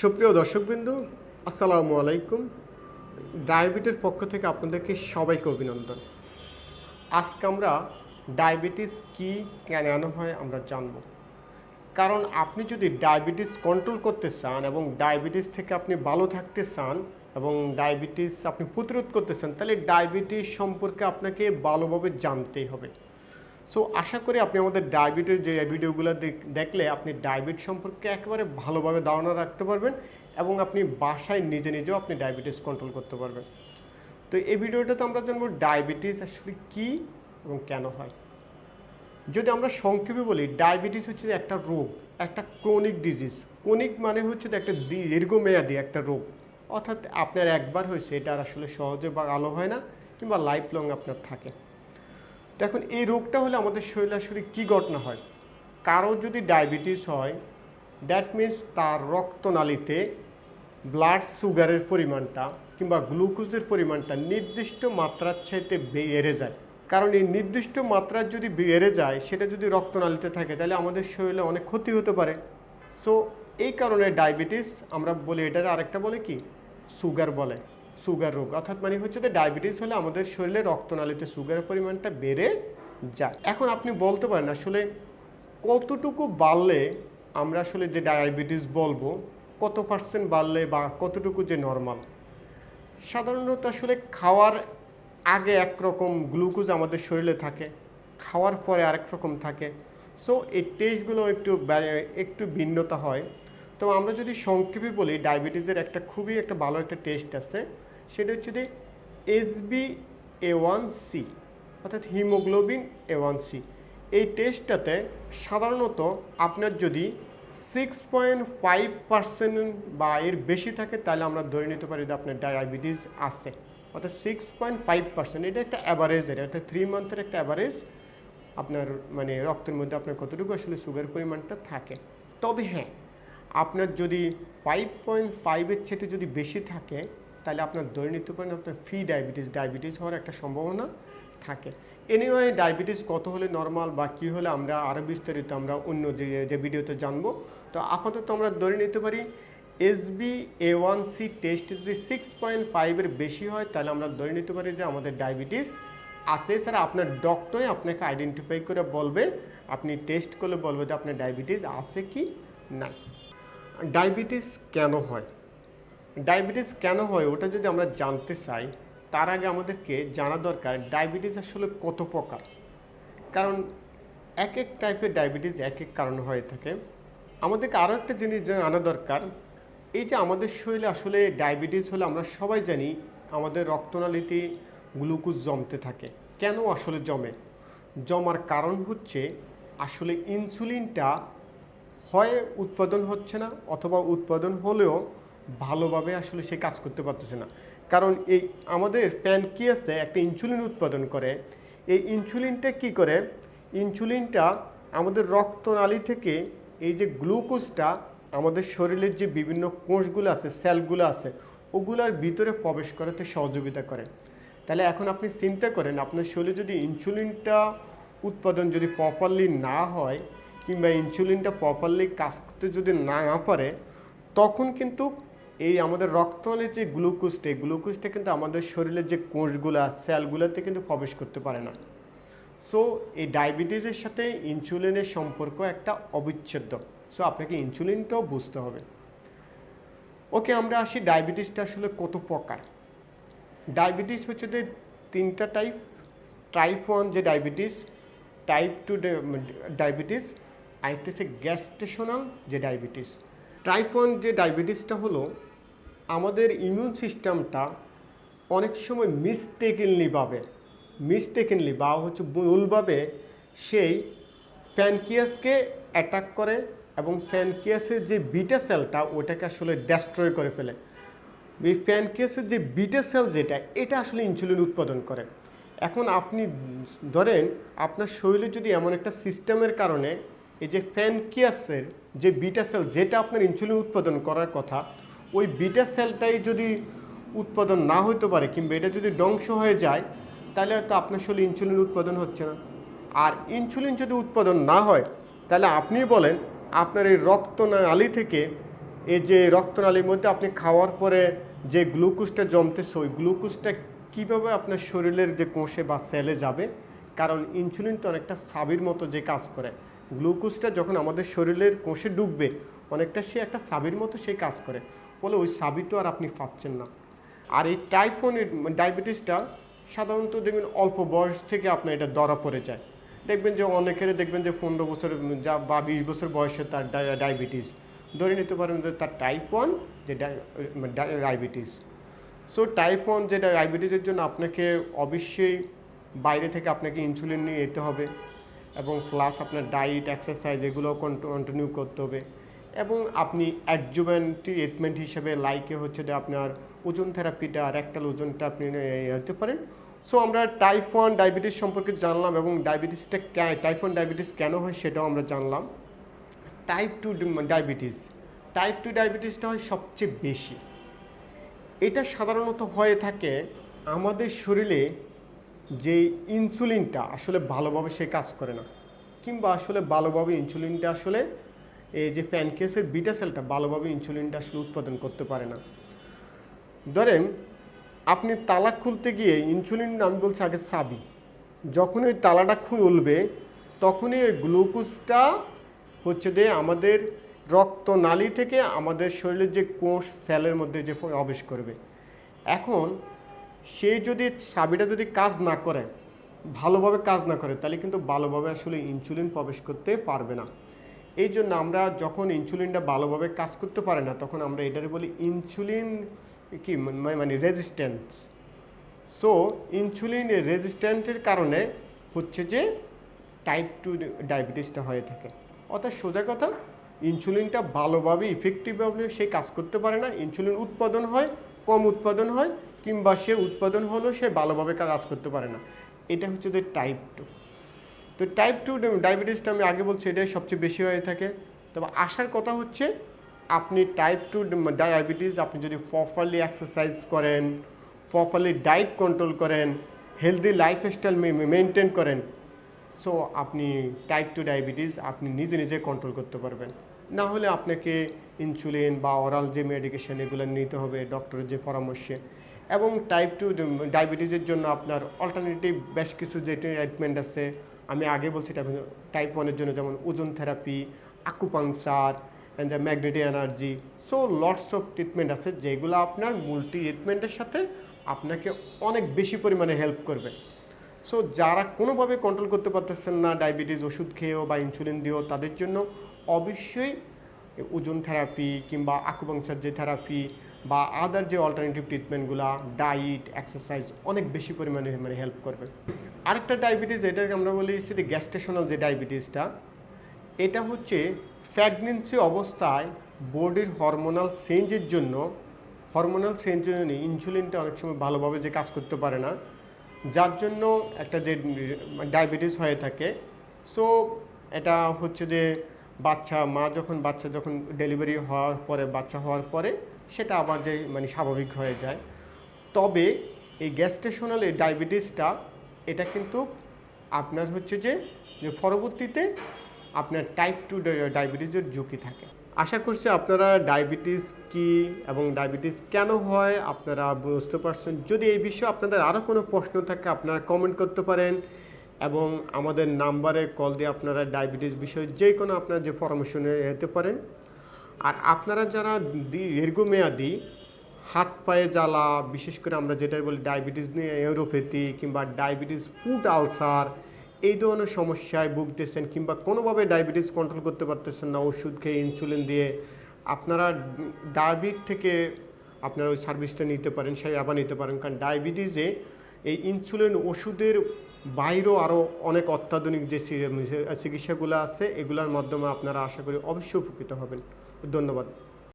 সুপ্রিয় দর্শকবৃন্দ, আসসালামু আলাইকুম। ডায়াবেটিস পক্ষ থেকে আপনাদেরকে সবাইকে অভিনন্দন। আজকে আমরা ডায়াবেটিস কি কেন হয় আমরা জানব। কারণ আপনি যদি ডায়াবেটিস কন্ট্রোল করতে চান এবং ডায়াবেটিস থেকে আপনি ভালো থাকতে চান এবং ডায়াবেটিস আপনি প্রতিরোধ করতে চান, তাহলে ডায়াবেটিস সম্পর্কে আপনাকে ভালোভাবে জানতেই হবে। সো আশা করি আপনি আমাদের ডায়াবেটিস যে ভিডিওগুলো দেখ- দেখলে আপনি ডায়াবেটিস সম্পর্কে একেবারে ভালোভাবে ধারণা রাখতে পারবেন এবং আপনি বাসায় নিজে নিজেও আপনি ডায়াবেটিস কন্ট্রোল করতে পারবেন। তো এই ভিডিওটাতে আমরা জানব ডায়াবেটিস আসলে কী এবং কেন হয়। যদি আমরা সংক্ষেপে বলি ডায়াবেটিস হচ্ছে একটা রোগ, একটা ক্রনিক ডিজিজ ক্রনিক মানে হচ্ছে একটা দীর্ঘমেয়াদী একটা রোগ। অর্থাৎ আপনার একবার হয়েছে, এটা আসলে সহজে বা আলো হয় না, কিংবা লাইফ লং আপনার থাকে। তো এখন এই রোগটা হলে আমাদের শরীরে আসলে কী ঘটনা হয়? কারও যদি ডায়াবেটিস হয় দ্যাট মিন্স তার রক্তনালীতে ব্লাড সুগারের পরিমাণটা কিংবা গ্লুকোজের পরিমাণটা নির্দিষ্ট মাত্রার চাইতে বেড়ে যায়। কারণ এই নির্দিষ্ট মাত্রার যদি বেড়ে যায়, সেটা যদি রক্তনালীতে থাকে, তাহলে আমাদের শরীরে অনেক ক্ষতি হতে পারে। সো এই কারণে ডায়াবেটিস আমরা বলি, এটার আরেকটা বলে কি? সুগার বলে। সুগার রোগ। অর্থাৎ মানে হচ্ছে যে ডায়াবেটিস হলে আমাদের শরীরে রক্তনালীতে সুগারের পরিমাণটা বেড়ে যায়। এখন আপনি বলতে পারেন আসলে কতটুকু বাড়লে আমরা আসলে যে ডায়াবেটিস বলব, কত পার্সেন্ট বাড়লে বা কতটুকু যে নর্মাল সাধারণত আসলে খাওয়ার আগে একরকম গ্লুকোজ আমাদের শরীরে থাকে, খাওয়ার পরে আরেক রকম থাকে। সো এই টেস্টগুলো একটু একটু ভিন্নতা হয়। তো আমরা যদি সংক্ষেপে বলি, ডায়াবেটিসের একটা খুবই একটা ভালো একটা টেস্ট আছে, সেটা হচ্ছে যে এসবি এ ওয়ান সি অর্থাৎ হিমোগ্লোবিন এ ওয়ান সি এই টেস্টটাতে সাধারণত আপনার যদি সিক্স পয়েন্ট ফাইভ পার্সেন্ট বা এর বেশি থাকে, তাহলে আমরা ধরে নিতে পারি যে আপনার ডায়াবেটিস আছে। অর্থাৎ সিক্স পয়েন্ট ফাইভ পার্সেন্ট এটা একটা অ্যাভারেজ এটা অর্থাৎ থ্রি মান্থের একটা অ্যাভারেজ আপনার মানে রক্তের মধ্যে আপনার কতটুকু আসলে সুগার পরিমাণটা থাকে। তবে হ্যাঁ আপনার যদি ফাইভ পয়েন্ট ফাইভের চেয়ে যদি বেশি থাকে, তাহলে আপনার নিতে পারেন আপনার ফ্রি ডায়াবেটিস ডায়াবেটিস হওয়ার একটা সম্ভাবনা থাকে। এনিওয়ে ডায়াবেটিস কত হলে নর্মাল বা কী হলে আমরা আরও বিস্তারিত আমরা অন্য যে যে ভিডিওতে জানব। তো আপাতত আমরা ধরে নিতে পারি HB A one C test যদি সিক্স পয়েন্ট ফাইভের বেশি হয়, তাহলে আমরা ধরে নিতে পারি যে আমাদের ডায়াবেটিস আছে। স্যার আপনার ডক্টরে আপনাকে আইডেন্টিফাই করে বলবে, আপনি টেস্ট করলে বলবে যে আপনার ডায়াবেটিস আছে কি নাই। ডায়াবেটিস কেন হয়? ডায়াবেটিস কেন হয় ওটা যদি আমরা জানতে চাই, তার আগে আমাদেরকে জানা দরকার ডায়াবেটিস আসলে কত প্রকার। কারণ এক এক টাইপের ডায়াবেটিস এক এক কারণে হয়ে থাকে। আমাদেরকে আরও একটা জিনিস জানা দরকার, এই যে আমাদের শরীরে আসলে ডায়াবেটিস হলে আমরা সবাই জানি আমাদের রক্তনালীতে গ্লুকোজ জমতে থাকে। কেন আসলে জমে? জমার কারণ হচ্ছে আসলে ইনসুলিনটা হয় উৎপাদন হচ্ছে না অথবা উৎপাদন হলেও ভালোভাবে আসলে সে কাজ করতে পারতেছে না। কারণ এই আমাদের প্যানকিয়াসে একটা ইনসুলিন উৎপাদন করে। এই ইনসুলিনটা কি করে? ইনসুলিনটা আমাদের রক্তনালী থেকে এই যে গ্লুকোজটা আমাদের শরীরের যে বিভিন্ন কোষগুলো আছে, সেলগুলো আছে, ওগুলার ভিতরে প্রবেশ করাতে সহযোগিতা করে। তাহলে এখন আপনি চিন্তা করেন, আপনার শরীরে যদি ইনসুলিনটা উৎপাদন যদি প্রপারলি না হয় কিংবা ইনসুলিনটা প্রপারলি কাজ করতে যদি না পারে, তখন কিন্তু এই আমাদের রক্তনালীর যে গ্লুকোজটা এই গ্লুকোজটা কিন্তু আমাদের শরীরের যে কোষগুলো সেলগুলোতে কিন্তু প্রবেশ করতে পারে না। সো এই ডায়াবেটিসের সাথে ইনসুলিনের সম্পর্ক একটা অবিচ্ছেদ্য। সো আপনাকে ইনসুলিনটাও বুঝতে হবে। ওকে আমরা আসি ডায়াবেটিসটা আসলে কত প্রকার? ডায়াবেটিস হচ্ছে যে তিনটা টাইপ টাইপ ওয়ান যে ডায়াবেটিস টাইপ টু ডায়াবেটিস আরেকটা হচ্ছে গ্যাস্ট্রেশনাল যে ডায়াবেটিস টাইপ ওয়ান যে ডায়াবেটিসটা হলো, আমাদের ইমিউন সিস্টেমটা অনেক সময় মিসটেকেনলি ভাবে মিসটেকেনলি বা হচ্ছে ভুলভাবে সেই প্যানকিয়াসকে অ্যাটাক করে এবং প্যানকিয়াসের যে বিটা সেলটা ওটাকে আসলে ডেস্ট্রয় করে ফেলে। এই প্যানকেসের যে বিটা সেল যেটা, এটা আসলে ইনসুলিন উৎপাদন করে। এখন আপনি ধরেন, আপনার শরীরে যদি এমন একটা সিস্টেমের কারণে এই যে প্যানকিয়াসের যে বিটা সেল, যেটা আপনার ইনসুলিন উৎপাদন করার কথা, ওই বিটা সেলটাই যদি উৎপাদন না হতে পারে কিংবা এটা যদি ধ্বংস হয়ে যায়, তাহলে হয়তো আপনার শরীরে ইনসুলিন উৎপাদন হচ্ছে না। আর ইনসুলিন যদি উৎপাদন না হয়, তাহলে আপনি বলেন আপনার এই রক্তনালী থেকে, এই যে রক্তনালীর মধ্যে আপনি খাওয়ার পরে যে গ্লুকোজটা জমতেছে, ওই গ্লুকোজটা কীভাবে আপনার শরীরের যে কোষে বা সেলে যাবে? কারণ ইনসুলিন তো অনেকটা সাবির মতো যে কাজ করে। গ্লুকোজটা যখন আমাদের শরীরের কোষে ডুববে, অনেকটা সে একটা সাবির মতো সে কাজ করে। বলে ওই সাবি তো আর আপনি পাচ্ছেন না। আর এই টাইপ ওয়ান ডায়াবেটিসটা সাধারণত দেখবেন অল্প বয়স থেকে আপনার এটা ধরা পড়ে যায়। দেখবেন যে অনেকের, দেখবেন যে পনেরো বছর, যা বা বিশ বছর বয়সে তার ডায়াবেটিস। ধরে নিতে পারেন যে তার টাইপ ওয়ান যে ডায়াবেটিস। সো টাইপ ওয়ান যে ডায়াবেটিসের জন্য আপনাকে অবশ্যই বাইরে থেকে আপনাকে ইনসুলিন নিয়ে যেতে হবে। এবং প্লাস আপনার ডায়েট এক্সারসাইজ এগুলো কন্টিনিউ করতে হবে। এবং আপনি অ্যাডজুভেন্ট ট্রিটমেন্ট হিসেবে লাইকে হচ্ছে যে আপনার ওজন থেরাপিটা আর রেক্টাল ওজনটা আপনি হতে পারেন। সো আমরা টাইপ ওয়ান ডায়াবেটিস সম্পর্কে জানলাম এবং ডায়াবেটিসটা টাইপ ওয়ান ডায়াবেটিস কেন হয় সেটাও আমরা জানলাম। Type two diabetes type two ডায়াবেটিসটা হয় সবচেয়ে বেশি। এটা সাধারণত হয়ে থাকে আমাদের শরীরে যে ইনসুলিনটা আসলে ভালোভাবে সে কাজ করে না, কিংবা আসলে ভালোভাবে ইনসুলিনটা আসলে এই যে প্যানকেসের বিটা সেলটা ভালোভাবে ইনসুলিনটা আসলে উৎপাদন করতে পারে না। ধরেন, আপনি তালা খুলতে গিয়ে ইনসুলিন আমি বলছি আগে চাবি যখন ওই তালাটা খুলবে, তখনই ওই গ্লুকোজটা হচ্ছে যে আমাদের রক্ত নালী থেকে আমাদের শরীরের যে কোষ সেলের মধ্যে যে প্রবেশ করবে। এখন সে যদি চাবিটা যদি কাজ না করে, ভালোভাবে কাজ না করে, তাহলে কিন্তু ভালোভাবে আসলে ইনসুলিন প্রবেশ করতে পারবে না। এই জন্য আমরা যখন ইনসুলিনটা ভালোভাবে কাজ করতে পারে না, তখন আমরা এটারে বলি ইনসুলিন কি? মানে রেজিস্ট্যান্স সো ইনসুলিন রেজিস্ট্যান্টের কারণে হচ্ছে যে টাইপ টু ডায়াবেটিসটা হয়ে থাকে। অর্থাৎ সোজা কথা ইনসুলিনটা ভালোভাবে ইফেক্টিভভাবে সে কাজ করতে পারে না ইনসুলিন উৎপাদন হয়, কম উৎপাদন হয় কিংবা সে উৎপাদন হলেও সে ভালোভাবে কাজ করতে পারে না। এটা হচ্ছে যে টাইপ টু তো টাইপ টু ডায়াবেটিসটা আমি আগে বলছি, এটাই সবচেয়ে বেশি হয়ে থাকে। তবে আসার কথা হচ্ছে, আপনি টাইপ টু ডায়াবেটিস আপনি যদি প্রপারলি এক্সারসাইজ করেন প্রপারলি ডায়েট কন্ট্রোল করেন হেলদি লাইফস্টাইল মেনটেন করেন সো আপনি টাইপ টু ডায়াবেটিস আপনি নিজে নিজে কন্ট্রোল করতে পারবেন। না হলে আপনাকে ইনসুলিন বা অরাল যে মেডিকেশন এগুলো নিতে হবে ডক্টরের যে পরামর্শে এবং টাইপ টু ডায়াবেটিসের জন্য আপনার অল্টারনেটিভ বেশ কিছু যে ট্রিটমেন্ট আছে। আমি আগে বলছি টাইপ ওয়ানের জন্য যেমন ozone therapy acupuncture and the magnetic energy so lots of treatment আছে যেগুলো আপনার মুলটি ট্রিটমেন্টের সাথে আপনাকে অনেক বেশি পরিমাণে হেল্প করবে। সো যারা কোনোভাবে কন্ট্রোল করতে পারতেছেন না ডায়াবেটিস ওষুধ খেয়েও বা ইনসুলিন দিয়েও, তাদের জন্য অবশ্যই ওজন থেরাপি কিংবা আকুপাংচার যে থেরাপি বা আদার যে অল্টারনেটিভ ট্রিটমেন্টগুলো ডায়েট এক্সারসাইজ অনেক বেশি পরিমাণে মানে হেল্প করবে। আরেকটা ডায়াবেটিস এটাকে আমরা বলি যদি গ্যাস্ট্রেশনাল যে ডায়াবেটিসটা এটা হচ্ছে প্রেগনেন্সি অবস্থায় বডির হরমোনাল চেঞ্জের জন্য হরমোনাল চেঞ্জের জন্য ইনসুলিনটা অনেক সময় ভালোভাবে যে কাজ করতে পারে না, যার জন্য একটা যে ডায়াবেটিস হয়ে থাকে। সো এটা হচ্ছে যে বাচ্চা, মা যখন, বাচ্চা যখন ডেলিভারি হওয়ার পরে, বাচ্চা হওয়ার পরে সেটা যে মানে স্বাভাবিক হয়ে যায়। তবে এই গ্যাস্ট্রেশনাল এই ডায়াবেটিসটা এটা কিন্তু আপনার হচ্ছে যে যে পরবর্তীতে আপনার টাইপ টু ডায়াবেটিসের ঝুঁকি থাকে। আশা করছি আপনারা ডায়াবেটিস কি এবং ডায়াবেটিস কেন হয়, আপনারা বুঝতে পারছেন। যদি এই বিষয়ে আপনাদের আরও কোনো প্রশ্ন থাকে, আপনারা কমেন্ট করতে পারেন এবং আমাদের নাম্বারে কল দিয়ে আপনারা ডায়াবেটিস বিষয়ে যে কোনো আপনার যে পরামর্শ নিয়ে যেতে পারেন। আর আপনারা যারা দীর্ঘমেয়াদী, হাত পায়ে জ্বালা, বিশেষ করে আমরা যেটা বলি ডায়াবেটিস নিয়ে ইউরোপ্যাথি কিংবা ডায়াবেটিস ফুড আলসার, এই ধরনের সমস্যায় ভুগতেছেন কিংবা কোনোভাবে ডায়াবেটিস কন্ট্রোল করতে পারতেছেন না, ওষুধ খেয়ে ইনসুলিন দিয়ে, আপনারা ডায়াবেট থেকে আপনারা ওই সার্ভিসটা নিতে পারেন, সেই আবার নিতে পারেন। কারণ ডায়াবেটিসে এই ইনসুলিন ওষুধের বাইরেও আরও অনেক অত্যাধুনিক যে চিকিৎসাগুলো আছে, এগুলোর মাধ্যমে আপনারা আশা করি অবশ্যই উপকৃত হবেন। ধন্যবাদ।